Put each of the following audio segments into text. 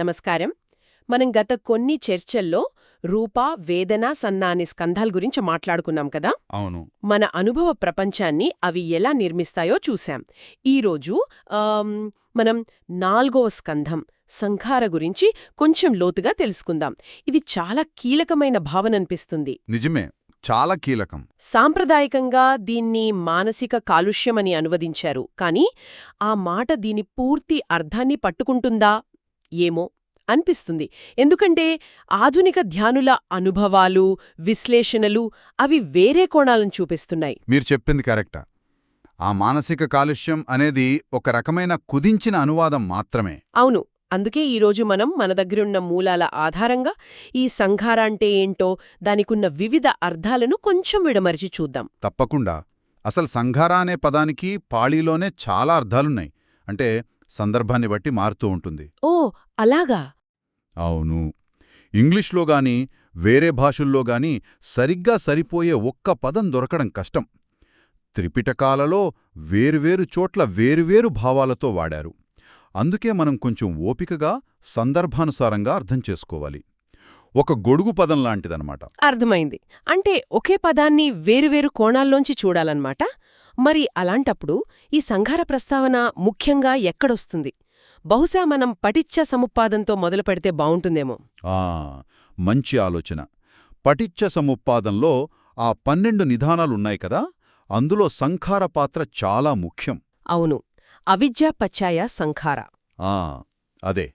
నమస్కారం. మనం గత కొన్ని చర్చల్లో రూప వేదన సన్న అనే స్కంధాల గురించి మాట్లాడుకున్నాం కదా? అవును. మన అనుభవ ప్రపంచాన్ని అవి ఎలా నిర్మిస్తాయో చూశాం. ఈరోజు మనం నాల్గవ స్కంధం సంఖార గురించి కొంచెం లోతుగా తెలుసుకుందాం. ఇది చాలా కీలకమైన భావన అనిపిస్తుంది. నిజమే. చాలా కీలకం. సాంప్రదాయకంగా దీన్ని మానసిక కాలుష్యమని అనువదించారు. కానీ ఆ మాట దీని పూర్తి అర్థాన్ని పట్టుకుంటుందా? ఏమో అనిపిస్తుంది. ఎందుకంటే ఆధునిక ధ్యానుల అనుభవాలు విశ్లేషణలు అవి వేరే కోణాలను చూపిస్తున్నాయి. మీరు చెప్పింది కరెక్టా. ఆ మానసిక కాలుష్యం అనేది ఒక రకమైన కుదించిన అనువాదం మాత్రమే. అవును. అందుకే ఈరోజు మనం మన దగ్గరున్న మూలాల ఆధారంగా ఈ సంఘార అంటే ఏంటో దానికున్న వివిధ అర్థాలను కొంచెం విడమరిచి చూద్దాం. తప్పకుండా. అసలు సంఘార అనే పదానికి పాళీలోనే చాలా అర్థాలున్నాయి. అంటే సందర్భాన్ని బట్టి మారుతూ ఉంటుంది. ఓ అలాగా? అవును. ఇంగ్లీష్లో గాని వేరే భాషల్లో గాని సరిగ్గా సరిపోయే ఒక్క పదం దొరకడం కష్టం. త్రిపిటకాలలో వేరువేరు చోట్ల వేరువేరు భావాలతో వాడారు. అందుకే మనం కొంచెం ఓపికగా సందర్భానుసారంగా అర్థం చేసుకోవాలి. ఒక గొడుగు పదం లాంటిదన్నమాట. అర్థమైంది. అంటే ఒకే పదాన్ని వేరువేరు కోణాల్లోంచి చూడాలన్నమాట. మరి అలాంటప్పుడు ఈ సంఘార ప్రస్తావన ముఖ్యంగా ఎక్కడొస్తుంది? బహుశా మనం పటిచ్చ సముపాదంతో మొదలు పెడితే బావుంటుందేమో. ఆ మంచి ఆలోచన. పటిచ్చ సముపాదంలో ఆ పన్నెండు నిధానాలున్నాయి కదా అందులో సంఖార పాత్ర చాలా ముఖ్యం. అవును. అవిద్యా పచ్చాయ సంఖార ఆ అదే.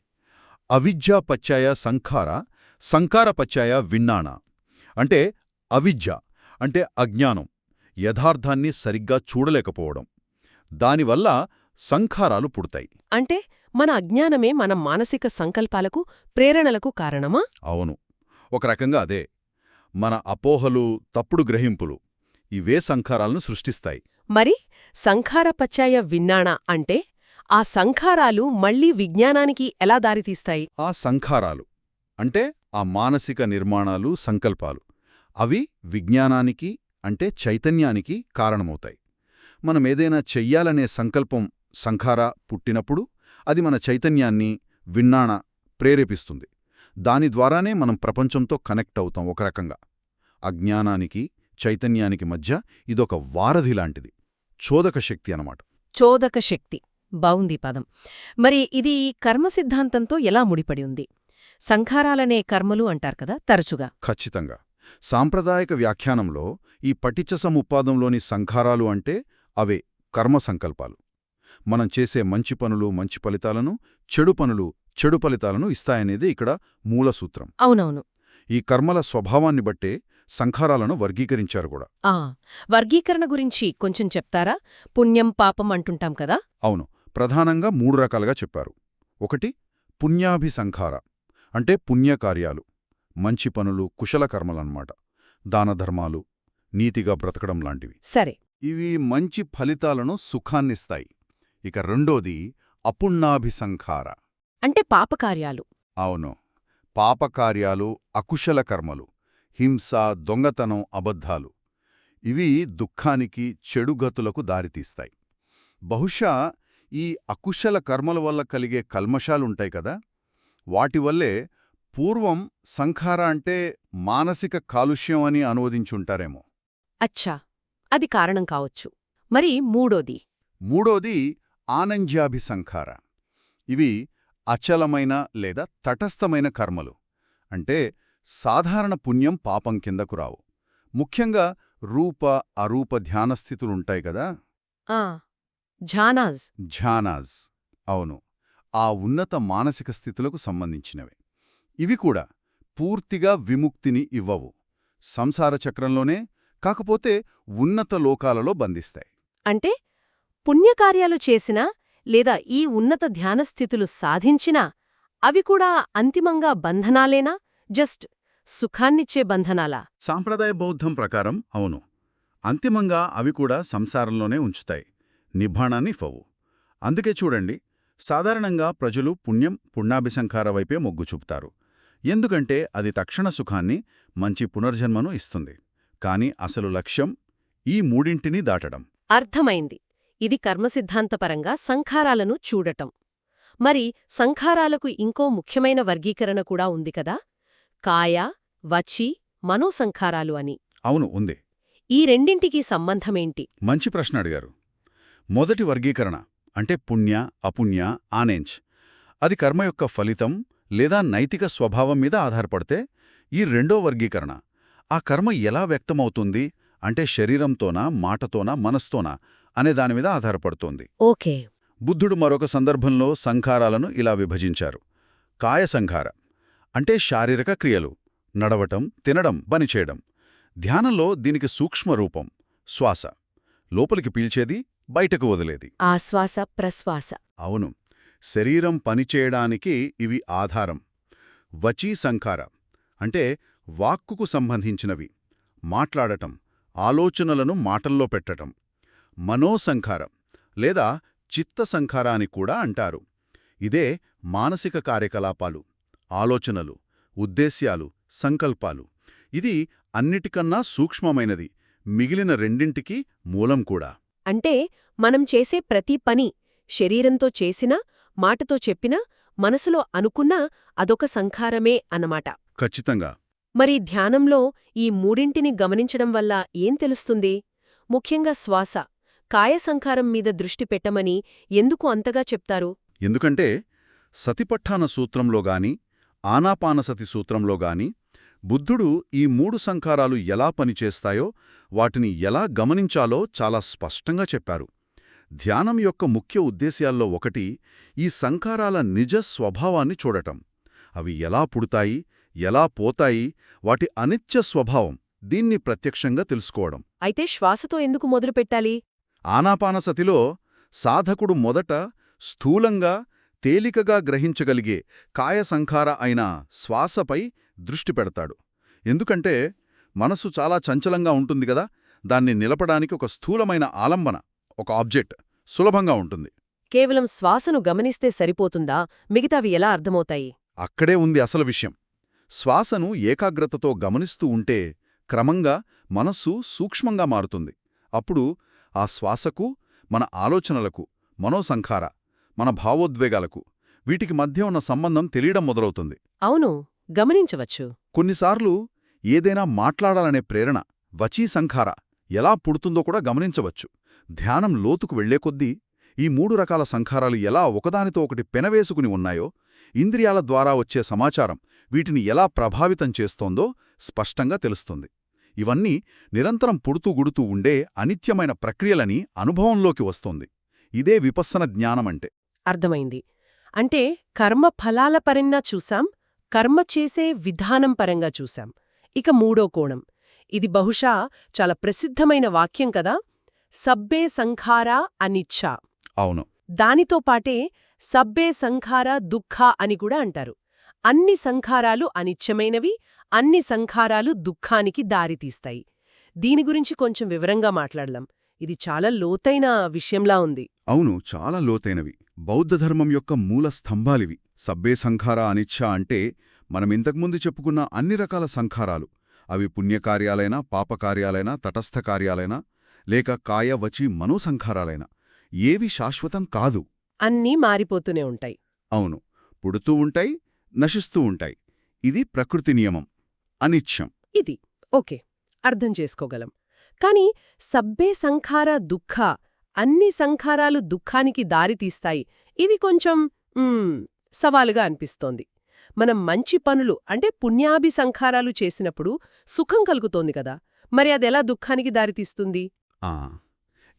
అవిద్యాపచ్చాయ సంఖార సంకారపచ్చాయ విన్నాణ. అంటే అవిద్య అంటే అజ్ఞానం. యథార్థాన్ని సరిగ్గా చూడలేకపోవడం. దానివల్ల సంఖారాలు పుడతాయి. అంటే మన అజ్ఞానమే మన మానసిక సంకల్పాలకు ప్రేరణలకు కారణమా? అవును. ఒక రకంగా అదే. మన అపోహలు తప్పుడు గ్రహింపులు ఇవే సంఖారాలను సృష్టిస్తాయి. మరి సంఖార పచ్చాయ విన్నాణ అంటే ఆ సంఖారాలు మళ్ళీ విజ్ఞానానికి ఎలా దారితీస్తాయి? ఆ సంఖారాలు అంటే ఆ మానసిక నిర్మాణాలు సంకల్పాలు. అవి విజ్ఞానానికి అంటే చైతన్యానికి కారణమవుతాయి. మనమేదైనా చెయ్యాలనే సంకల్పం సంఖార పుట్టినప్పుడు అది మన చైతన్యాన్ని విన్నాణ ప్రేరేపిస్తుంది. దాని ద్వారానే మనం ప్రపంచంతో కనెక్ట్ అవుతాం ఒక రకంగా. అజ్ఞానానికి చైతన్యానికి మధ్య ఇదొక వారధి లాంటిది. చోదక శక్తి అన్నమాట. చోదక శక్తి. బావుంది పదం. మరి ఇది కర్మ సిద్ధాంతంతో ఎలా ముడిపడి ఉంది? సంఖారాలనే కర్మలు అంటారు కదా తరచుగా. ఖచ్చితంగా. సాంప్రదాయక వ్యాఖ్యానంలో ఈ పటిచ్చ సముపాదంలోని సంఖారాలు అంటే అవే కర్మ సంకల్పాలు. మనం చేసే మంచి పనులు మంచి ఫలితాలను చెడు పనులు చెడు ఫలితాలను ఇస్తాయనేది ఇక్కడ మూల సూత్రం. అవునవును. ఈ కర్మల స్వభావాన్ని బట్టే సంఖారాలను వర్గీకరించారు కూడా. ఆ వర్గీకరణ గురించి కొంచెం చెప్తారా? పుణ్యం పాపం అంటుంటాం కదా? అవును ప్రధానంగా మూడు రకాలుగా చెప్పారు. ఒకటి పుణ్యాభిసంఖార అంటే పుణ్యకార్యాలు. మంచి పనులు కుశల కర్మలన్నమాట. దానధర్మాలు నీతిగా బ్రతకడం లాంటివి. సరే. ఇవి మంచి ఫలితాలను సుఖాన్నిస్తాయి. ఇక రెండోది అపుణ్యాభిసంఖార అంటే పాపకార్యాలు. అవును. పాపకార్యాలు అకుశల కర్మలు హింస దొంగతనం అబద్ధాలు. ఇవి దుఃఖానికి చెడుగతులకు దారితీస్తాయి. బహుశా ఈ అకుశల కర్మల వల్ల కలిగే కల్మషాలుంటాయి కదా? వాటి వల్లే పూర్వం సంఖార అంటే మానసిక కాలుష్యం అని అనువదించుంటారేమో. అచ్చా అది కారణం కావచ్చు. మరి మూడోది? మూడోది ఆనంజ్యాభిసంఖార ఇవి అచలమైన లేదా తటస్థమైన కర్మలు. అంటే సాధారణ పుణ్యం పాపం కిందకు రావు. ముఖ్యంగా రూప అరూప ధ్యానస్థితులుంటాయి కదా? ఝానాజ్ ఝానాజ్ అవును. ఆ ఉన్నత మానసిక స్థితులకు సంబంధించినవే. ఇవి కూడా పూర్తిగా విముక్తిని ఇవ్వవు. సంసార చక్రంలోనే కాకపోతే ఉన్నత లోకాలలో బంధిస్తాయి. అంటే పుణ్యకార్యాలు చేసినా లేదా ఈ ఉన్నత ధ్యానస్థితులు సాధించినా అవి కూడా అంతిమంగా బంధనాలేనా? జస్ట్ సుఖాన్నిచ్చే బంధనాలా? సాంప్రదాయ బౌద్ధం ప్రకారం అవును. అంతిమంగా అవి కూడా సంసారంలోనే ఉంచుతాయి. నిబ్బాణాన్ని ఫవు అందుకే చూడండి సాధారణంగా ప్రజలు పుణ్యం పుణ్యాభిసంఖార వైపే మొగ్గు చూపుతారు. ఎందుకంటే అది తక్షణ సుఖాన్ని మంచి పునర్జన్మను ఇస్తుంది. కాని అసలు లక్ష్యం ఈ మూడింటినీ దాటడం. అర్థమైంది. ఇది కర్మసిద్ధాంతపరంగా సంఖారాలను చూడటం. మరి సంఖారాలకు ఇంకో ముఖ్యమైన వర్గీకరణ కూడా ఉంది కదా? కాయ వచి మనోసంఖారాలు అని. అవును ఉంది. ఈ రెండింటికీ సంబంధమేంటి? మంచి ప్రశ్న అడిగారు. మొదటి వర్గీకరణ అంటే పుణ్య అపుణ్య ఆనేంచ్. అది కర్మ యొక్క ఫలితం లేదా నైతిక స్వభావం మీద ఆధారపడితే ఈ రెండో వర్గీకరణ. ఆ కర్మ ఎలా వ్యక్తమవుతుంది? అంటే శరీరంతోనా మాటతోనా మనస్తోనా అనే దాని మీద ఆధారపడుతోంది. ఓకే. బుద్ధుడు మరొక సందర్భంలో సంఖారాలను ఇలా విభజించారు. కాయ సంఖార అంటే శారీరక క్రియలు. నడవటం తినడం పనిచేయడం ధ్యానంలో దీనికి సూక్ష్మ రూపం శ్వాస. లోపలికి పీల్చేది బయటకు వదిలేది. ఆశ్వాస ప్రశ్వాస. అవును. శరీరం పనిచేయడానికి ఇవి ఆధారం. వచీ సంఖార అంటే వాక్కుకు సంబంధించినవి. మాట్లాడటం ఆలోచనలను మాటల్లో పెట్టటం. మనోసంఖారం లేదా చిత్త అని కూడా అంటారు. ఇదే మానసిక కార్యకలాపాలు ఆలోచనలు ఉద్దేశ్యాలు సంకల్పాలు. ఇది అన్నిటికన్నా సూక్ష్మమైనది మిగిలిన రెండింటికి మూలం కూడా. అంటే మనం చేసే ప్రతి పని శరీరంతో చేసినా మాటతో చెప్పినా మనసులో అనుకున్నా అదొక సంఖారమే అన్నమాట. ఖచ్చితంగా. మరి ధ్యానంలో ఈ మూడింటిని గమనించడం వల్ల ఏం తెలుస్తుంది? ముఖ్యంగా శ్వాస కాయ సంఖారం మీద దృష్టి పెట్టమని ఎందుకు అంతగా చెప్తారు? ఎందుకంటే సతిపట్టాన సూత్రంలో గాని ఆనాపానసతి సూత్రంలో గాని బుద్ధుడు ఈ మూడు సంకారాలు ఎలా పనిచేస్తాయో వాటిని ఎలా గమనించాలో చాలా స్పష్టంగా చెప్పారు. ధ్యానం యొక్క ముఖ్య ఉద్దేశ్యాల్లో ఒకటి ఈ సంకారాల నిజ స్వభావాన్ని చూడటం. అవి ఎలా పుడతాయి ఎలా పోతాయి వాటి అనిత్య స్వభావం దీన్ని ప్రత్యక్షంగా తెలుసుకోవడం. అయితే శ్వాసతో ఎందుకు మొదలుపెట్టాలి ఆనాపానసతిలో సాధకుడు మొదట స్థూలంగా తేలికగా గ్రహించగలిగే కాయసంఖార అయిన శ్వాసపై దృష్టి పెడతాడు. ఎందుకంటే మనసు చాలా చంచలంగా ఉంటుంది గదా దాన్ని నిలపడానికి ఒక స్థూలమైన ఆలంబన. ఒక ఆబ్జెక్ట్ సులభంగా ఉంటుంది. కేవలం శ్వాసను గమనిస్తే సరిపోతుందా? మిగతావి ఎలా అర్థమవుతాయి? అక్కడే ఉంది అసలు విషయం. శ్వాసను ఏకాగ్రతతో గమనిస్తూ ఉంటే క్రమంగా మనస్సు సూక్ష్మంగా మారుతుంది. అప్పుడు ఆ శ్వాసకు మన ఆలోచనలకు మనోసంఖార మన భావోద్వేగాలకు వీటికి మధ్య ఉన్న సంబంధం తెలియడం మొదలవుతుంది. అవును గమనించవచ్చు. కొన్నిసార్లు ఏదైనా మాట్లాడాలనే ప్రేరణ వచీ సంఖార ఎలా పుడుతుందో కూడా గమనించవచ్చు. ధ్యానం లోతుకు వెళ్ళే కొద్దీ ఈ మూడు రకాల సంఖారాలు ఎలా ఒకదానితో ఒకటి పెనవేసుకుని ఉన్నాయో ఇంద్రియాల ద్వారా వచ్చే సమాచారం వీటిని ఎలా ప్రభావితం చేస్తోందో స్పష్టంగా తెలుస్తుంది. ఇవన్నీ నిరంతరం పుడుతూ గుడుతూ ఉండే అనిత్యమైన ప్రక్రియలని అనుభవంలోకి వస్తోంది. ఇదే విపస్సన జ్ఞానమంటే. అర్థమైంది. అంటే కర్మ ఫలాల పరంగా చూశాం కర్మ చేసే విధానం పరంగా చూశాం. ఇక మూడో కోణం. ఇది బహుశా చాలా ప్రసిద్ధమైన వాక్యం కదా? సబ్బే సంఖారా అనిచ్ఛ అవును. దానితో పాటే సబ్బే సంఖార దుఃఖ అని కూడా అంటారు. అన్ని సంఖారాలు అనిత్యమైనవి అన్ని సంఖారాలు దుఃఖానికి దారితీస్తాయి దీని గురించి కొంచెం వివరంగా మాట్లాడదాం. ఇది చాలా లోతైన విషయంలా ఉంది. అవును చాలా లోతైనవి. బౌద్ధధర్మం యొక్క మూల స్తంభాలివి. సబ్బే సంఖార అనిచ్ఛ అంటే మనం ఇంతకుముందు చెప్పుకున్న అన్ని రకాల సంఖారాలు. అవి పుణ్యకార్యాలైనా పాపకార్యాలైనా తటస్థ కార్యాలైనా లేక కాయ వచి మనోసంఖారాలైనా ఏవి శాశ్వతం కాదు. అన్నీ మారిపోతూనే ఉంటాయి. అవును పుడుతూ ఉంటాయి నశిస్తూ ఉంటాయి. ఇది ప్రకృతి నియమం అనిత్యం. ఇది ఓకే అర్థం చేసుకోగలం. కాని సబ్బే సంఖార దుఃఖ అన్ని సంఖారాలు దుఃఖానికి దారితీస్తాయి ఇది కొంచెం సవాలుగా అనిపిస్తోంది. మనం మంచి పనులు అంటే పుణ్యాభి సంఖారాలు చేసినప్పుడు సుఖం కలుగుతోంది కదా. మరి అదెలా దుఃఖానికి దారితీస్తుంది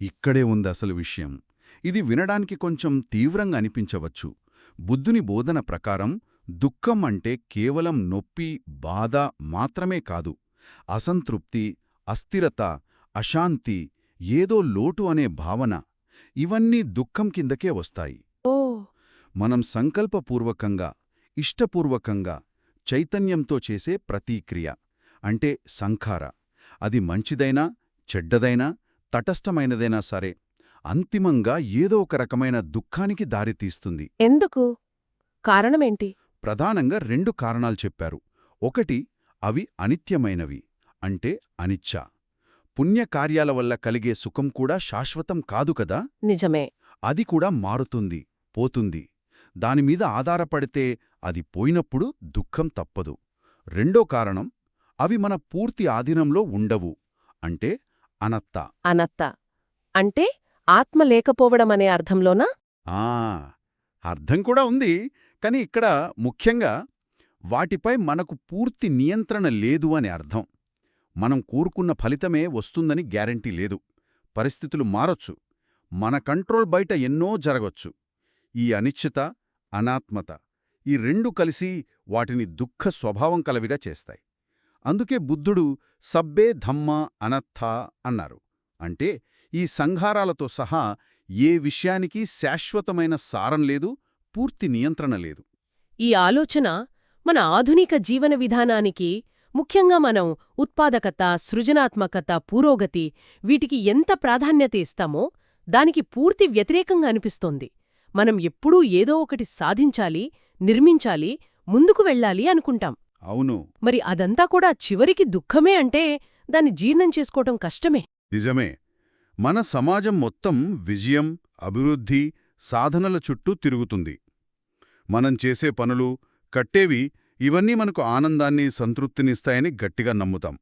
ఇక్కడే ఉంది అసలు విషయం. ఇది వినడానికి కొంచెం తీవ్రంగా అనిపించవచ్చు. బుద్ధుని బోధన ప్రకారం దుఃఖం అంటే కేవలం నొప్పి బాధ మాత్రమే కాదు. అసంతృప్తి అస్థిరత అశాంతి ఏదో లోటు అనే భావన ఇవన్నీ దుఃఖం కిందకే వస్తాయి. మనం సంకల్పపూర్వకంగా ఇష్టపూర్వకంగా చైతన్యంతో చేసే ప్రతీక్రియ అంటే సంఖార. అది మంచిదైనా చెడ్డదైనా తటస్థమైనదైనా సరే అంతిమంగా ఏదో ఒక రకమైన దుఃఖానికి దారితీస్తుంది ఎందుకు? కారణమేంటి? ప్రధానంగా రెండు కారణాలు చెప్పారు. ఒకటి అవి అనిత్యమైనవి అంటే అనిచ్ఛ పుణ్యకార్యాల వల్ల కలిగే సుఖం కూడా శాశ్వతం కాదు కదా? నిజమే. అది కూడా మారుతుంది పోతుంది. దానిమీద ఆధారపడితే అది పోయినప్పుడు దుఃఖం తప్పదు. రెండో కారణం అవి మన పూర్తి ఆధీనంలో ఉండవు అంటే అనత్త. అనత్త. అంటే ఆత్మ లేకపోవడం అనే అర్థంలోనా? ఆ అర్థం కూడా ఉంది. కానీ ఇక్కడ ముఖ్యంగా వాటిపై మనకు పూర్తి నియంత్రణ లేదు అని అర్థం. మనం కోరుకున్న ఫలితమే వస్తుందని గ్యారంటీ లేదు. పరిస్థితులు మారొచ్చు. మన కంట్రోల్ బయట ఎన్నో జరగొచ్చు. ఈ అనిశ్చిత అనాత్మత ఈ రెండు కలిసి వాటిని దుఃఖ స్వభావం కలవిగా చేస్తాయి. అందుకే బుద్ధుడు సబ్బే ధమ్మ అనత్థ అన్నారు. అంటే ఈ సంహారాలతో సహా ఏ విషయానికి శాశ్వతమైన సారం లేదు పూర్తి నియంత్రణ లేదు. ఈ ఆలోచన మన ఆధునిక జీవన విధానానికి ముఖ్యంగా మనం ఉత్పాదకత సృజనాత్మకత పురోగతి వీటికి ఎంత ప్రాధాన్యత ఇస్తామో దానికి పూర్తి వ్యతిరేకంగా అనిపిస్తోంది. మనం ఎప్పుడూ ఏదో ఒకటి సాధించాలి నిర్మించాలి ముందుకు వెళ్ళాలి అనుకుంటాం. అవును. మరి అదంతా కూడా చివరికి దుఃఖమే అంటే దాన్ని జీర్ణం చేసుకోవటం కష్టమే. నిజమే. మన సమాజం మొత్తం విజయం అభివృద్ధి సాధనల చుట్టూ తిరుగుతుంది. మనం చేసే పనులు కట్టేవి ఇవన్నీ మనకు ఆనందాన్ని సంతృప్తినిస్తాయని గట్టిగా నమ్ముతాం.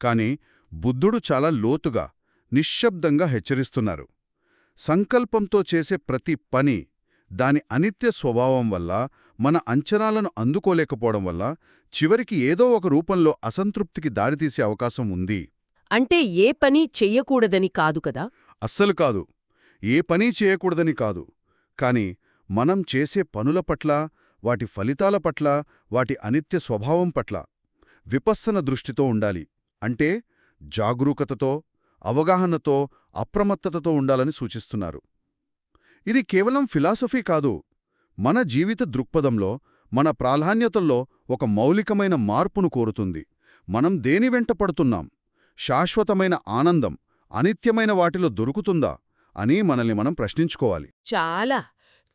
కాని బుద్ధుడు చాలా లోతుగా నిశ్శబ్దంగా హెచ్చరిస్తున్నారు. సంకల్పంతో చేసే ప్రతి పని దాని అనిత్య స్వభావం వల్ల మన అంచనాలను అందుకోలేకపోవడం వల్ల చివరికి ఏదో ఒక రూపంలో అసంతృప్తికి దారితీసే అవకాశం ఉంది. అంటే ఏ పని చెయ్యకూడదని కాదు కదా? అస్సలు కాదు. ఏ పనీ చేయకూడదని కాదు. కాని మనం చేసే పనుల పట్ల వాటి ఫలితాల పట్ల వాటి అనిత్య స్వభావం పట్ల విపස්සన దృష్టితో ఉండాలి. అంటే జాగరూకతతో అవగాహనతో అప్రమత్తతతో ఉండాలని సూచిస్తున్నారు. ఇది కేవలం ఫిలాసఫీ కాదు. మన జీవిత దృక్పథంలో మన ప్రాధాన్యతల్లో ఒక మౌలికమైన మార్పును కోరుతుంది. మనం దేని వెంట పడుతున్నాం? శాశ్వతమైన ఆనందం అనిత్యమైన వాటిలో దొరుకుతుందా? అని మనల్ని మనం ప్రశ్నించుకోవాలి. చాలా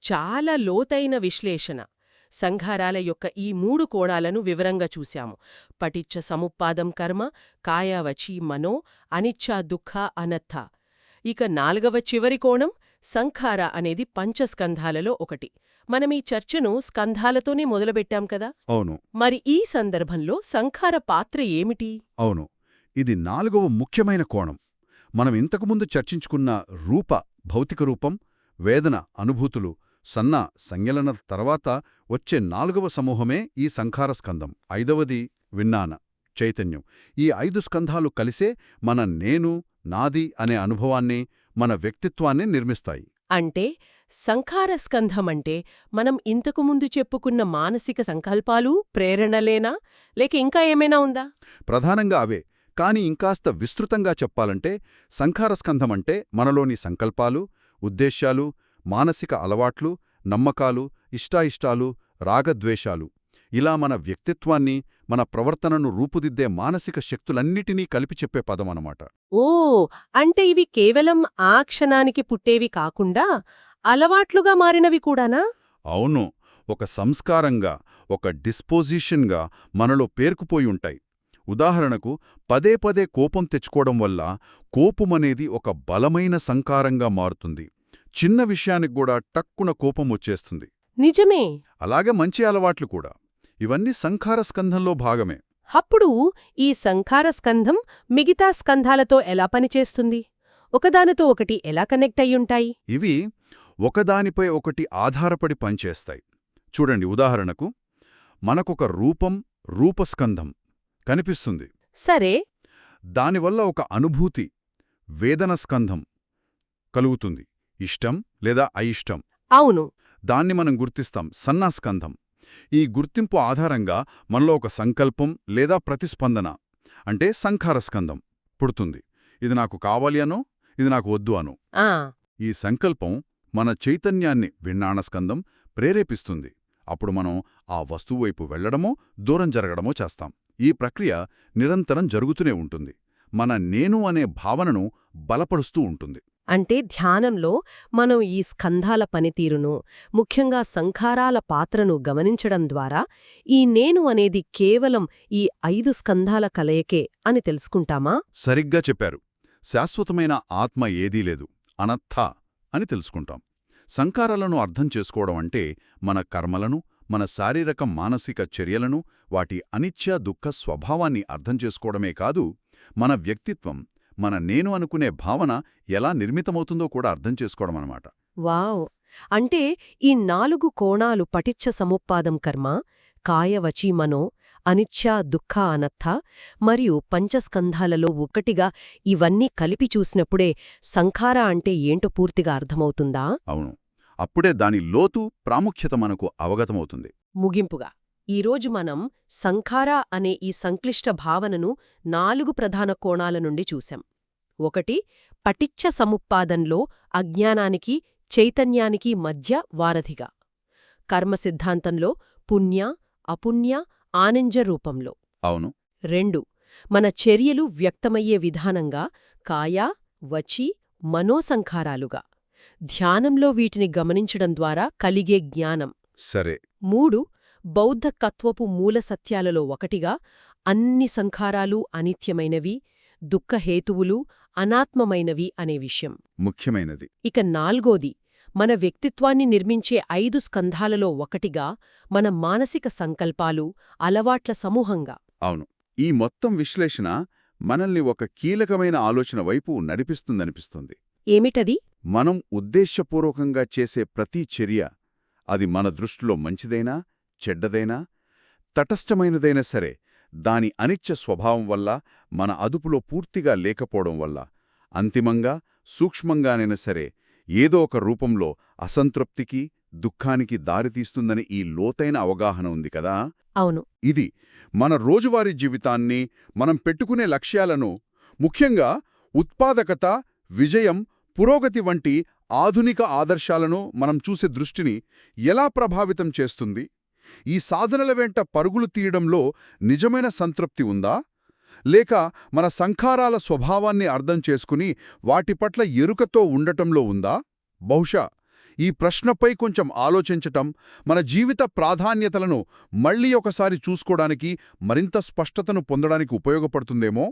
చాలా లోతైన విశ్లేషణ. సంఘారాల యొక్క ఈ మూడు కోణాలను వివరంగా చూశాము. పటిచ్చ సముపాదం కర్మ కాయావచి మనో అనిచ్చా దుఃఖ అనత్థ ఇక నాలుగవ చివరి కోణం సంఖార అనేది పంచస్కంధాలలో ఒకటి. మనం ఈ చర్చను స్కంధాలతోనే మొదలుపెట్టాం కదా? అవును. మరి ఈ సందర్భంలో సంఖార పాత్ర ఏమిటి? అవును. ఇది నాలుగవ ముఖ్యమైన కోణం. మనం ఇంతకుముందు చర్చించుకున్న రూప భౌతిక రూపం వేదన అనుభూతులు సన్న సంజ్ఞలన తర్వాత వచ్చే నాలుగవ సమూహమే ఈ సంఖార స్కందం ఐదవది విన్నాన చైతన్యం. ఈ ఐదు స్కంధాలు కలిసే మన నేను నాది అనే అనుభవాన్ని మన వ్యక్తిత్వాన్ని నిర్మిస్తాయి. అంటే సంఖార స్కంధమంటే మనం ఇంతకుముందు చెప్పుకున్న మానసిక సంకల్పాలు ప్రేరణలేనా? లేక ఇంకా ఏమైనా ఉందా? ప్రధానంగా అవే. కాని ఇంకాస్త విస్తృతంగా చెప్పాలంటే సంఖారస్కంధమంటే మనలోని సంకల్పాలు ఉద్దేశ్యాలు మానసిక అలవాట్లు నమ్మకాలు ఇష్టాయిష్టాలు రాగద్వేషాలు. ఇలా మన వ్యక్తిత్వాన్ని మన ప్రవర్తనను రూపుదిద్దే మానసిక శక్తులన్నిటినీ కలిపి చెప్పే పదమనమాట. ఓ అంటే ఇవి కేవలం ఆ క్షణానికి పుట్టేవి కాకుండా అలవాట్లుగా మారినవి కూడానా? అవును ఒక సంస్కారంగా ఒక డిస్పోజిషన్గా మనలో పేరుకుపోయి ఉంటాయి. ఉదాహరణకు పదే పదే కోపం తెచ్చుకోవడం వల్ల కోపమనేది ఒక బలమైన సంకారంగా మారుతుంది. చిన్న విషయానికి కూడా టక్కున కోపం వచ్చేస్తుంది. నిజమే. అలాగే మంచి అలవాట్లు కూడా. ఇవన్నీ సంఖార స్కంధంలో భాగమే. అప్పుడు ఈ సంఖార స్కంధం మిగతా స్కంధాలతో ఎలా పనిచేస్తుంది? ఒకదానితో ఒకటి ఎలా కనెక్ట్ అయ్యుంటాయి ఇవి ఒకదానిపై ఒకటి ఆధారపడి పనిచేస్తాయి. చూడండి ఉదాహరణకు మనకొక రూపం రూపస్కంధం కనిపిస్తుంది. సరే. దానివల్ల ఒక అనుభూతి వేదన స్కంధం కలుగుతుంది. ఇష్టం లేదా అయిష్టం. అవును. దాన్ని మనం గుర్తిస్తాం. సన్నాస్కంధం. ఈ గుర్తింపు ఆధారంగా మనలో ఒక సంకల్పం లేదా ప్రతిస్పందన అంటే సంఖారస్కంధం పుడుతుంది. ఇది నాకు కావాలి అనో ఇది నాకు వద్దు అను. ఈ సంకల్పం మన చైతన్యాన్ని విన్నాణస్కందం ప్రేరేపిస్తుంది. అప్పుడు మనం ఆ వస్తువు వైపు వెళ్ళడమో దూరం జరగడమో చేస్తాం. ఈ ప్రక్రియ నిరంతరం జరుగుతూనే ఉంటుంది. మన నేను అనే భావనను బలపరుస్తూ ఉంటుంది. అంటే ధ్యానంలో మనం ఈ స్కంధాల పనితీరును ముఖ్యంగా సంఖారాల పాత్రను గమనించడం ద్వారా ఈ నేను అనేది కేవలం ఈ ఐదు స్కంధాల కలయికే అని తెలుసుకుంటామా? సరిగ్గా చెప్పారు. శాశ్వతమైన ఆత్మ ఏదీ లేదు అనర్థ అని తెలుసుకుంటాం. సంకారాలను అర్థం చేసుకోవడం అంటే మన కర్మలను మన శారీరక మానసిక చర్యలను వాటి అనిత్య దుఃఖ స్వభావాన్ని అర్థం చేసుకోవడమే కాదు మన వ్యక్తిత్వం మన నేను అనుకునే భావన ఎలా నిర్మితమవుతుందో కూడా అర్థం చేసుకోవడం అన్నమాట. వావ్! అంటే ఈ నాలుగు కోణాలు పటిచ్ఛ సముత్పాదం కర్మ కాయవచి మనో అనిచ్ఛ దుఃఖ అనర్థ మరియు పంచస్కంధాలలో ఒక్కటిగా ఇవన్నీ కలిపి చూసినప్పుడే సంఖార అంటే ఏంటో పూర్తిగా అర్థమవుతుందా? అవును. అప్పుడే దాని లోతు ప్రాముఖ్యత మనకు అవగతమవుతుంది. ముగింపుగా ఈరోజు మనం సంఖార అనే ఈ సంక్లిష్ట భావనను నాలుగు ప్రధాన కోణాల నుండి చూశాం. ఒకటి పటిచ్ఛ సముత్పాదంలో అజ్ఞానానికి చైతన్యానికి మధ్య వారధిగా. కర్మ సిద్ధాంతంలో పుణ్య అపుణ్య ఆనంజ రూపంలో. అవును. రెండు మన చర్యలు వ్యక్తమయ్యే విధానంగా కాయ వచి మనోసంఖారాలుగా. ధ్యానంలో వీటిని గమనించడం ద్వారా కలిగే జ్ఞానం. సరే. మూడు బౌద్ధ కత్వపు మూల సత్యాలలో ఒకటిగా అన్ని సంఖారాలు అనిత్యమైనవి దుఃఖహేతువులు అనాత్మమైనవి అనే విషయం. ముఖ్యమైనది. ఇక నాల్గోది మన వ్యక్తిత్వాన్ని నిర్మించే ఐదు స్కంధాలలో ఒకటిగా మన మానసిక సంకల్పాలు అలవాట్ల సమూహంగా. అవును. ఈ మొత్తం విశ్లేషణ మనల్ని ఒక కీలకమైన ఆలోచన వైపు నడిపిస్తుందనిపిస్తుంది. ఏమిటది? మనం ఉద్దేశ్యపూర్వకంగా చేసే ప్రతి చర్య అది మన దృష్టిలో మంచిదైనా చెడ్డదైనా తటస్థమైనదైనా సరే దాని అనిత్య స్వభావం వల్ల మన అదుపులో పూర్తిగా లేకపోవడం వల్ల అంతిమంగా సూక్ష్మంగానైనా సరే ఏదో ఒక రూపంలో అసంతృప్తికి దుఃఖానికి దారితీస్తుందని ఈ లోతైన అవగాహన ఉంది కదా? అవును. ఇది మన రోజువారీ జీవితాన్ని మనం పెట్టుకునే లక్ష్యాలను ముఖ్యంగా ఉత్పాదకత విజయం పురోగతి వంటి ఆధునిక ఆదర్శాలను మనం చూసే దృష్టిని ఎలా ప్రభావితం చేస్తుంది? ఈ సాధనల వెంట పరుగులు తీయడంలో నిజమైన సంతృప్తి ఉందా? లేక మన సంఖారాల స్వభావాన్ని అర్థం చేసుకుని వాటి పట్ల ఎరుకతో ఉండటంలో ఉందా? బహుశా ఈ ప్రశ్నపై కొంచెం ఆలోచించటం మన జీవిత ప్రాధాన్యతలను మళ్ళీ ఒకసారి చూసుకోవడానికి మరింత స్పష్టతను పొందడానికి ఉపయోగపడుతుందేమో?